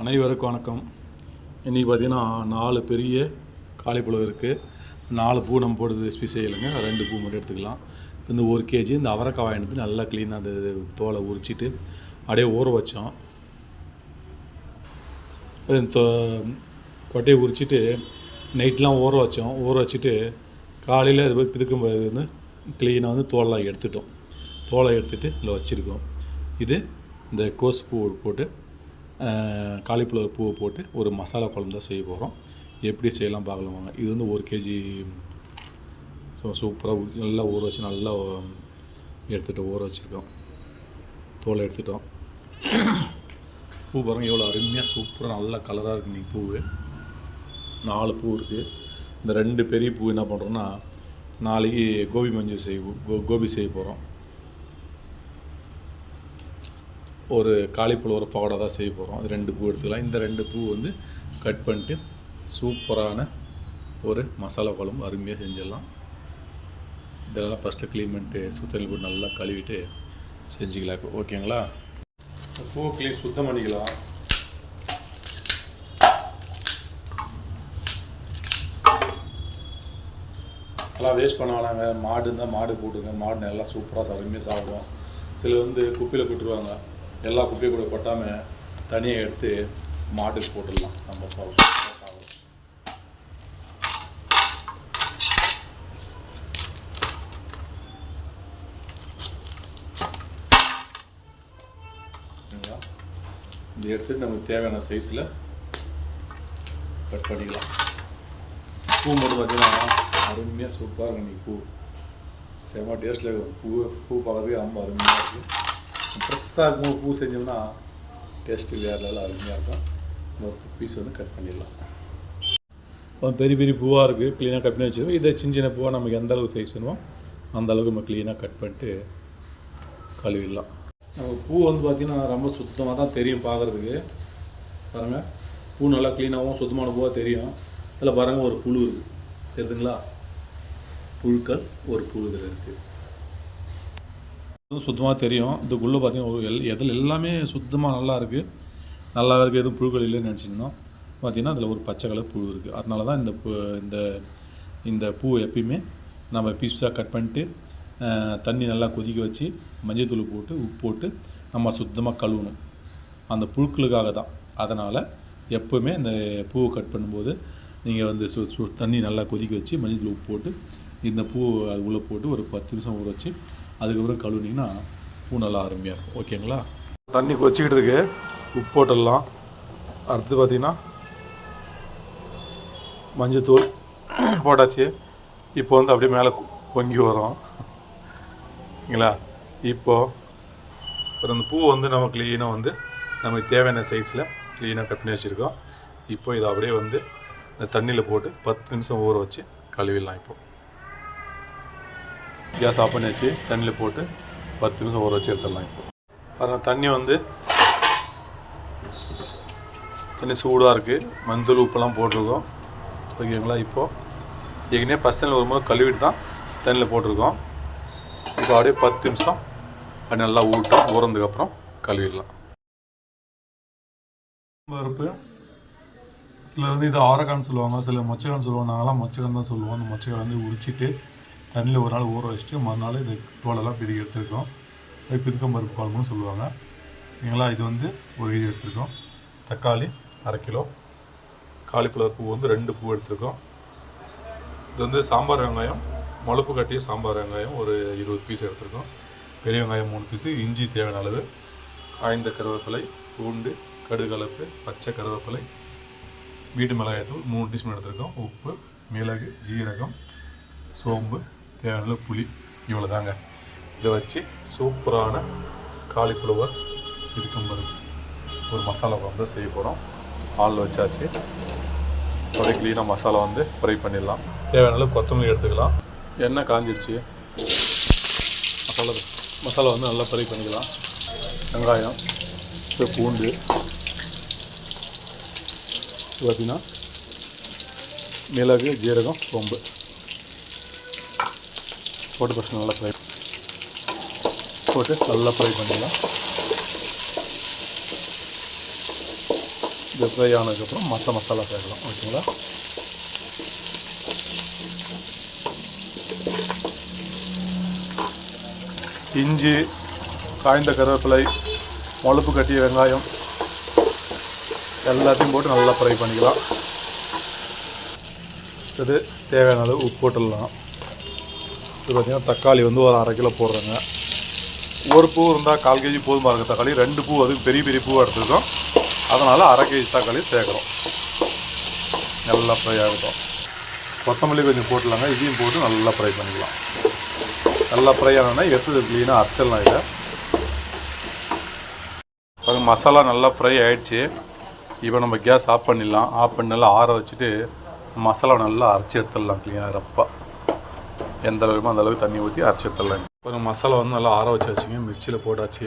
அனைவருக்கும் வணக்கம். இன்றைக்கி பார்த்தீங்கன்னா நாலு பெரிய காலிப்பழம் இருக்குது நாலு பூ நம்ம போடுறது ரெசிபி செய்யலைங்க ரெண்டு பூ மட்டும் எடுத்துக்கலாம். இந்த ஒரு கேஜி இந்த அவரைக்காய் வாங்கிட்டு நல்லா க்ளீனாக அந்த தோலை உரிச்சிட்டு அப்படியே ஊற வச்சோம். கொட்டையை உரிச்சிட்டு நைட்லாம் ஊற வச்சோம். ஊற வச்சுட்டு காலையில் அது போய் பிதுக்கும் போது வந்து க்ளீனாக வந்து தோலெலாம் எடுத்துட்டோம். தோலை எடுத்துகிட்டு இதில் வச்சுருக்கோம். இது இந்த கோஸ் பூ போட்டு காலிஃப்ளவர் பூவை போட்டு ஒரு மசாலா குழம்பு தான் செய்ய போகிறோம் எப்படி செய்யலாம் பார்க்கலாம் வாங்க. இது வந்து ஒரு கேஜி ஸோ சூப்பராக நல்லா ஊற வச்சு நல்லா எடுத்துகிட்டு ஊற வச்சுருக்கோம். தோலை எடுத்துட்டோம். பூ பாருங்க எவ்வளோ அருமையாக சூப்பராக நல்லா கலராக இருக்குது நீ பூ நாலு பூ இருக்குது இந்த ரெண்டு பெரிய பூ என்ன பண்ணுறோன்னா நாளைக்கு கோபி மஞ்சள் செய்வோம் கோ கோபி செய்ய போகிறோம் ஒரு காலிஃப்ளவர் பகோடா தான் செய்ய போகிறோம் அது ரெண்டு பூ எடுத்துக்கலாம். இந்த ரெண்டு பூ வந்து கட் பண்ணிட்டு சூப்பரான ஒரு மசாலா குழம்பு அருமையாக செஞ்சிடலாம். இதெல்லாம் ஃபஸ்ட்டு க்ளீன் பண்ணிட்டு சுத்தம் போட்டு நல்லா கழுவிட்டு செஞ்சுக்கலாம். இப்போ ஓகேங்களா பூவை க்ளீன் சுத்தம் பண்ணிக்கலாம். நல்லா வேஸ்ட் பண்ண வேணாங்க. மாடு இருந்தால் மாடு போட்டுங்க. மாடு நல்லா சூப்பராக அருமையாக சாப்பிடுவோம் சிலர் வந்து குப்பையில் போட்டுருவாங்க எல்லா குப்பையும் கூட கொட்டாமல் தனியாக எடுத்து மாட்டுக்கு போட்டுடலாம். நம்ம சாப்பிடும் சாப்பிடும் இது எடுத்துட்டு நமக்கு தேவையான சைஸில் கட் பண்ணிக்கலாம். பூ மட்டும் பார்த்தீங்கன்னா அருமையாக சூப்பராக இருக்கும் நீ பூ. செம டேஸ்ட்டில் பூ பூ பார்க்குறதுக்கு ரொம்ப அருமையாக இருக்குது ஃப்ரெஷ்ஷாக இருக்கும் பூ செஞ்சோம்னா டேஸ்ட்டு வேறு லெவலில் அருமையாக இருக்கும். நம்ம பீஸ் வந்து கட் பண்ணிடலாம். கொஞ்சம் பெரிய பெரிய பூவாக இருக்குது க்ளீனாக கட் பண்ணி வச்சுருவோம் இதை சின்ன சின்ன பூவாக நமக்கு எந்த அளவுக்கு சைஸ் வேணுமோ அந்த அளவுக்கு நம்ம க்ளீனாக கட் பண்ணிட்டு கழுவிடலாம். நம்ம பூ வந்து பார்த்திங்கன்னா ரொம்ப சுத்தமாக தான் தெரியும் பார்க்குறதுக்கு பாருங்கள் பூ நல்லா க்ளீனாகவும் சுத்தமான பூவாக தெரியும். இதில் பாருங்கள் ஒரு புழு இருக்குது தெரியுதுங்களா? புழுக்கள் ஒரு புழுதில் இருக்குது வந்து சுத்தமாக தெரியும். இதுக்குள்ளே பார்த்தீங்கன்னா ஒரு எல் இதில் எல்லாமே சுத்தமாக நல்லா இருக்குது நல்லா இருக்குது எதுவும் புழுக்கள் இல்லைன்னு நினச்சிருந்தோம். பார்த்தீங்கன்னா அதில் ஒரு பச்சை கலர் புழு இருக்குது அதனால தான் இந்த பூ இந்த இந்த பூ எப்பயுமே நம்ம பீஸாக கட் பண்ணிட்டு தண்ணி நல்லா கொதிக்க வச்சு மஞ்சள் போட்டு உப்பு போட்டு நம்ம சுத்தமாக கழுவணும். அந்த புழுக்களுக்காக தான். அதனால் எப்போவுமே இந்த பூவை கட் பண்ணும்போது நீங்கள் வந்து சு சு தண்ணி நல்லா கொதிக்க வச்சு மஞ்சள் உப்பு போட்டு இந்த பூ அது உள்ளே போட்டு ஒரு பத்து நிமிஷம் ஊற வச்சு அதுக்கப்புறம் கழுவுனீங்கன்னா பூ நல்லா அருமையாக இருக்கும். ஓகேங்களா? தண்ணி கொச்சிக்கிட்டு இருக்கு. உப்பு போட்டுடலாம். அடுத்து பார்த்தீங்கன்னா மஞ்சத்தூள் போட்டாச்சு. இப்போ வந்து அப்படியே மேலே பொங்கி வரும். ஓகேங்களா? இப்போது அப்புறம் அந்த பூ வந்து நம்ம க்ளீனாக வந்து நமக்கு தேவையான சைஸில் க்ளீனாக கட் பண்ணி வச்சுருக்கோம். இப்போ இதை அப்படியே வந்து இந்த தண்ணியில் போட்டு பத்து நிமிஷம் ஊற வச்சு கழுவிடலாம் இப்போ. கேஸ் ஆஃப் பண்ணி வச்சு தண்ணியில் போட்டு பத்து நிமிஷம் ஊற வச்சு எடுத்துடலாம் இப்போ. பாருங்கள் தண்ணி வந்து தண்ணி சூடாக இருக்குது மஞ்சள் உப்பெல்லாம் போட்டிருக்கோம். ஓகேங்களா? இப்போது ஏற்கனவே ஃபஸ்ட் தண்ணியில் ஒரு முறை கழுவிட்டு தான் தண்ணியில் போட்டிருக்கோம். இப்போ அப்படியே பத்து நிமிஷம் அது நல்லா ஊட்டும். ஊறதுக்கப்புறம் கழுவிடலாம். பருப்பு. சில வந்து இது ஆரக்கான்னு சொல்லுவாங்க. சில மொச்சக்கான்னு சொல்லுவாங்க. நாங்களாம் மொச்சக்கான் தான் சொல்லுவோம். அந்த மொச்சக்காய் வந்து உரிச்சிட்டு தண்ணியில் ஒரு நாள் ஊற வச்சுட்டு மறுநாள் இது தோலெல்லாம் பிதுக்கி எடுத்துருக்கோம். அது பிதுக்கம் பருப்பு குழம்புன்னு சொல்லுவாங்க. சரிங்களா இது வந்து ஒரு இது எடுத்துருக்கோம். தக்காளி அரை கிலோ. காலிஃப்ளவர் பூ வந்து ரெண்டு பூ எடுத்துருக்கோம். இது வந்து சாம்பார் வெங்காயம் முளப்பு கட்டிய சாம்பார் வெங்காயம் ஒரு இருபது பீஸ் எடுத்துருக்கோம். பெரிய வெங்காயம் மூணு பீஸு இஞ்சி தேவையான அளவு காய்ந்த கருவேப்பிலை பூண்டு கடுகலப்பு பச்சை கருவேப்பிலை வீட்டு மிளகாயத்தூள் மூணு டீஸ்பூன் எடுத்துருக்கோம். உப்பு மிளகு ஜீரகம் சோம்பு தேவையான புளி இவ்வளோ தாங்க இதை வச்சு சூப்பரான காலிஃப்ளவர் இருக்கம்பரு ஒரு மசாலா குழம்பு தான் செய்ய போகிறோம் ஆளில் வச்சாச்சு. அதை க்ளீனாக மசாலா வந்து ஃப்ரை பண்ணிடலாம். தேவையான அளவு கொத்தமல்லி எடுத்துக்கலாம். எண்ணெய் காஞ்சிடுச்சு மசாலா மசாலா வந்து நல்லா ஃப்ரை பண்ணிக்கலாம். வெங்காயம் இது பூண்டு. இது பார்த்தீங்கன்னா மிளகு ஜீரகம் சோம்பு. போட்டு ஃபஸ்ட் நல்லா ஃப்ரை போட்டு நல்லா ஃப்ரை பண்ணிடலாம். இது ஃப்ரை ஆனதுக்கப்புறம் மற்ற மசாலா சேர்க்கலாம் ஓகேங்களா? இஞ்சி காய்ந்த கருவேப்பிலை முளப்பு கட்டிய வெங்காயம் எல்லாத்தையும் போட்டு நல்லா ஃப்ரை பண்ணிக்கலாம். இது தேவையான அளவு உப்பு போட்டுடலாம். இது பார்த்திங்கன்னா தக்காளி வந்து ஒரு அரை கிலோ போடுறேங்க. ஒரு பூ இருந்தால் கால் கேஜி போதுமா இருக்குது தக்காளி? ரெண்டு பூ அதுக்கு பெரிய பெரிய பூவாக எடுத்துருக்கோம். அதனால் அரை கேஜி தக்காளி சேர்க்குறோம். நல்லா ஃப்ரை ஆகட்டும். கொத்தமல்லி கொஞ்சம் போட்டுலாங்க. இதையும் போட்டு நல்லா ஃப்ரை பண்ணிக்கலாம். நல்லா ஃப்ரை ஆனோன்னா எடுத்து க்ளீனாக அரைச்சிடலாம் இதை. பாருங்க மசாலா நல்லா ஃப்ரை ஆகிடுச்சு இப்போ நம்ம கேஸ் ஆஃப் பண்ணிடலாம். ஆஃப் பண்ணி நல்லா ஆற வச்சுட்டு மசாலா நல்லா அரைச்சி எடுத்துடலாம் க்ளீனாக ரப்பாக எந்த அளவுக்கு அந்த அளவுக்கு தண்ணி ஊற்றி அரைச்சி கொஞ்சம் மசாலா வந்து நல்லா ஆற வச்சாச்சுங்க மிர்ச்சியில் போட்டாச்சு.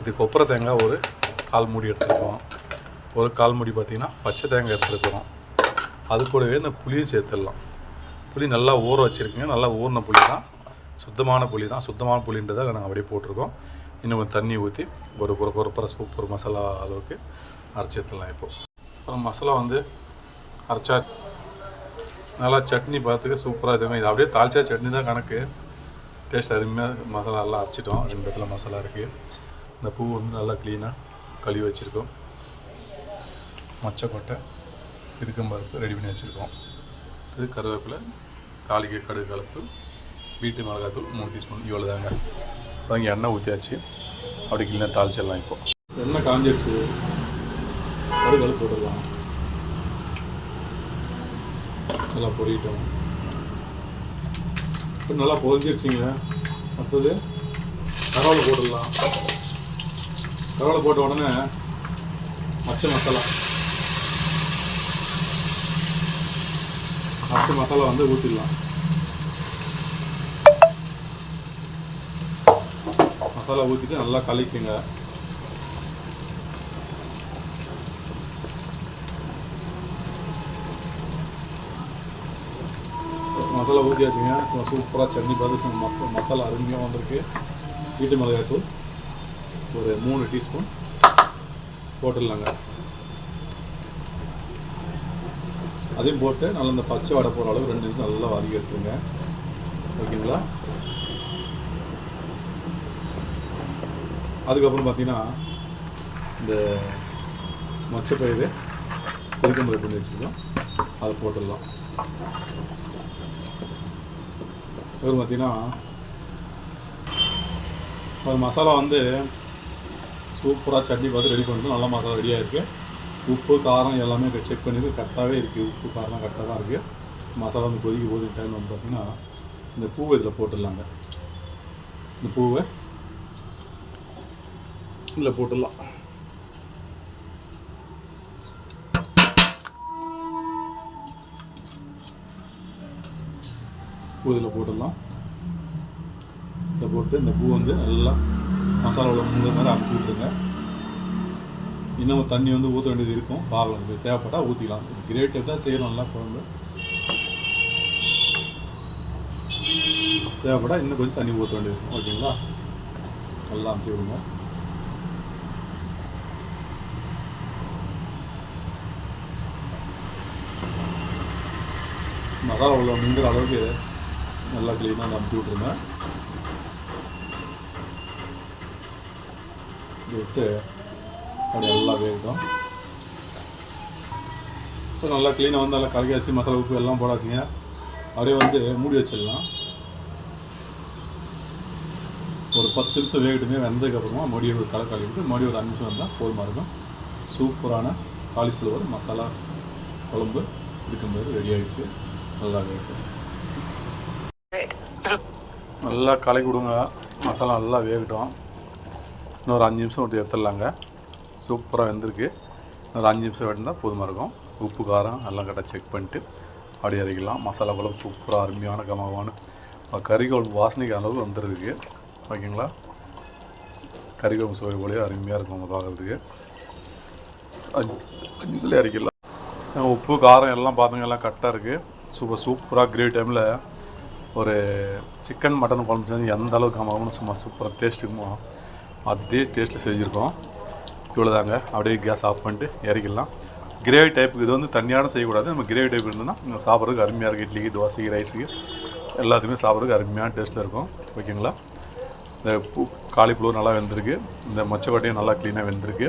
இது கொப்பரை தேங்காய் ஒரு கால் மூடி எடுத்துருக்கோம். ஒரு கால் மூடி பார்த்திங்கன்னா பச்சை தேங்காய் எடுத்துருக்குறோம் அது கூடவே இந்த புளியும் சேர்த்துடலாம். புளி நல்லா ஊற வச்சுருக்கீங்க. நல்லா ஊறின புளி தான் சுத்தமான புளி தான் சுத்தமான புளின்றதை நாங்கள் அப்படியே போட்டிருக்கோம். இன்னும் கொஞ்சம் தண்ணி ஊற்றி ஒரு ஒரு கொரப்பரை சூப்பர் மசாலா அளவுக்கு அரைச்சி எடுத்துடலாம் இப்போது அப்புறம் மசாலா வந்து அரைச்சா நல்லா சட்னி பார்த்துக்க சூப்பராக இதுவுமே இது அப்படியே தாளிச்சா சட்னி தான் கணக்கு. டேஸ்ட் அருமையாக மசாலா நல்லா அரைச்சிட்டோம். ரெண்டு இடத்துல மசாலா இருக்குது இந்த பூ வந்து நல்லா க்ளீனாக கழுவி வச்சுருக்கோம். மொச்சக்கொட்டை இதுக்கும் பருப்பு ரெடி பண்ணி வச்சுருக்கோம். இது கருவேப்பிலை தாளிக்க கடுகு கலப்பு வீட்டு மிளகாத்தூள் மூணு டீஸ்பூன் இவ்வளோ தாங்க வாங்கி எண்ணெய் ஊற்றியாச்சு அப்படி கிளீனாக தாளிச்சிடலாம் இப்போது எண்ணெய் காஞ்சிருச்சு. கடுகு கலப்பு விடலாம் நல்லா பொறிக்கிட்டோம் இப்போ நல்லா பொரிஞ்சிருச்சிங்க அடுத்தது கரவலை போட்டுடலாம். கரவலை போட்ட உடனே மச்ச மசாலா. மச்ச மசாலா வந்து ஊற்றிடலாம் மசாலா ஊற்றிட்டு நல்லா கலக்கிங்க. மசாலா ஊற்றியாச்சுங்க சும்மா சூப்பராக சட்னி பார்த்து மசா மசாலா அருமையாக வந்திருக்கு. வீட்டு மிளகாய்த்தூள் ஒரு மூணு டீஸ்பூன். போட்டுடலாங்க. அதையும் போட்டு நல்லா இந்த பச்சை வடை போகிற அளவு ரெண்டு நிமிஷம் நல்லா வதக்கி எடுத்துருங்க. ஓகேங்களா? அதுக்கப்புறம் பார்த்தீங்கன்னா இந்த மொச்சப்பயிறு பெருக்கம்பயிறு பண்ணி வச்சுருக்கோம். அதை போட்டுடலாம். அப்புறம் பார்த்தீங்கன்னா ஒரு மசாலா வந்து சூப்பராக சட்னி பார்த்து ரெடி பண்ணிட்டு நல்லா மசாலா ரெடியாக இருக்குது உப்பு காரம் எல்லாமே செக் பண்ணிட்டு கரெக்டாகவே இருக்குது உப்பு காரம் கரெக்டாக தான் இருக்குது மசாலா வந்து கொதிக்க போது டைம் வந்து பார்த்திங்கன்னா இந்த பூவை இதில் போட்டுடலாங்க. இந்த பூவை. இதில் போட்டுடலாம். பூ இதில் போட்டுடலாம். இதை போட்டு இந்த பூ வந்து நல்லா மசாலாவில் முங்குற மாதிரி அமுக்கி விட்டுருங்க. இன்னும் தண்ணி வந்து ஊற்ற வேண்டியது இருக்கும். பார்க்கலாம் இது தேவைப்பட்டால் ஊற்றிக்கலாம் கிரேட்டு தான் செய்யணும் நல்லா குழம்பு. தேவைப்பட்டால் இன்னும் கொஞ்சம் தண்ணி ஊற்ற வேண்டியது இருக்கும். ஓகேங்களா? நல்லா அமுத்தி விடுங்க. மசாலா உள்ள முங்குற அளவுக்கு நல்லா க்ளீனாக அமுத்தி விட்ருங்க வச்சு அப்படி நல்லா வேகட்டும். இப்போ நல்லா க்ளீனாக வந்து நல்லா கலக்காச்சு மசாலா உப்பு எல்லாம் போடாச்சுங்க அப்படியே வந்து மூடி வச்சிடலாம். ஒரு பத்து நிமிஷம் வேகட்டுமே வெந்ததுக்கப்புறமா மறுபடியும் ஒரு கலை கழுவிட்டு மறுபடியும் ஒரு அஞ்சு நிமிஷம் வந்தால் போதுமாக இருக்கும். சூப்பரான காலிஃப்ளவர் மசாலா குழம்பு இருக்கும்போது ரெடி ஆகிடுச்சு நல்லா வேகட்டும். நல்லா கலக்கி விடுங்க மசாலா நல்லா வேகட்டும். இன்னொரு அஞ்சு நிமிஷம் விட்டு எடுத்துடலாங்க. சூப்பராக வெந்திருக்கு. இன்னொரு அஞ்சு நிமிஷம் வேணும்னா போதுமாக இருக்கும். உப்பு காரம் எல்லாம் கரெக்டாக செக் பண்ணிட்டு அப்படியே இறக்கலாம் மசாலா குழம்பு சூப்பராக அருமையான கமகமான. கறி குழம்பு வாசனைக்கு அளவு வந்துருக்கு. ஓகேங்களா? கறி குழம்பு சுவை போலே அருமையாக இருக்கும் அவங்க பார்க்குறதுக்கு. அஞ்சு நிமிஷத்துலேயே இறக்கலாம் உப்பு காரம் எல்லாம் பார்த்துங்க எல்லாம் கரெக்டாக இருக்குது சூப்பர் சூப்பராக கிரேவி டைமில் ஒரு சிக்கன் மட்டன் குழம்பு செஞ்சு எந்த அளவுக்கு கமகம்னு சும்மா சூப்பராக டேஸ்ட்டுக்குமோ அதே டேஸ்ட்டில் செஞ்சுருக்கோம். இவ்வளோதாங்க அப்படியே கேஸ் ஆஃப் பண்ணிட்டு இறக்கிடலாம். கிரேவி டைப்புக்கு இது வந்து தனியான செய்யக்கூடாது. நம்ம கிரேவி டைப் இருந்ததுன்னா சாப்பிட்றதுக்கு அருமையாக இருக்குது இட்லிக்கு தோசைக்கு ரைஸுக்கு எல்லாத்துக்குமே சாப்பிட்றதுக்கு அருமையான டேஸ்ட்டில் இருக்கும். ஓகேங்களா? இந்த பூ காலிஃப்ளவர் நல்லா வெந்திருக்கு. இந்த மொச்சக்கொட்டையும் நல்லா க்ளீனாக வெந்திருக்கு.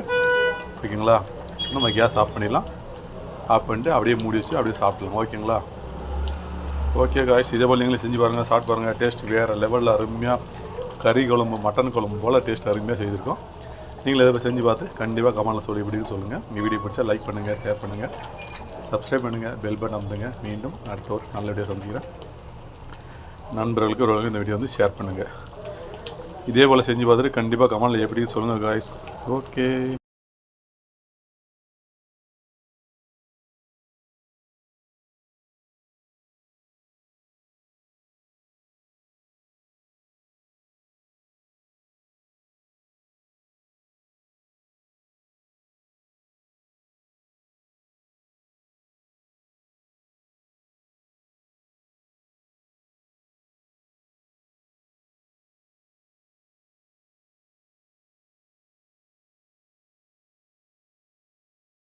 ஓகேங்களா? நம்ம கேஸ் ஆஃப் பண்ணிடலாம். ஆஃப் பண்ணிட்டு அப்படியே மூடி வச்சு அப்படியே சாப்பிட்லாம். ஓகேங்களா? ஓகே காய்ஸ் இதே போல் நீங்களும் செஞ்சு பாருங்கள் சாப்பிட்டு பாருங்கள் டேஸ்ட் வேறு லெவலில் அருமையாக கறி குழம்பு மட்டன் குழம்பு போல் டேஸ்ட் அருமையாக செய்திருக்கோம். நீங்கள் இதை போய் செஞ்சு பார்த்து கண்டிப்பாக கமெண்டில் சொல்லி எப்படின்னு சொல்லுங்கள் இந்த வீடியோ பிடிச்சா லைக் பண்ணுங்கள் ஷேர் பண்ணுங்கள் சப்ஸ்கிரைப் பண்ணுங்கள் பெல் பட்டன் அமுத்துங்க. மீண்டும் அடுத்த ஒரு நல்ல வீடியோ சந்திக்கிறேன். நண்பர்களுக்கு ஒரு இந்த வீடியோ வந்து ஷேர் பண்ணுங்கள் இதே போல் செஞ்சு பார்த்துட்டு கண்டிப்பாக கமெண்டில் எப்படின்னு சொல்லுங்கள் காய்ஸ் ஓகே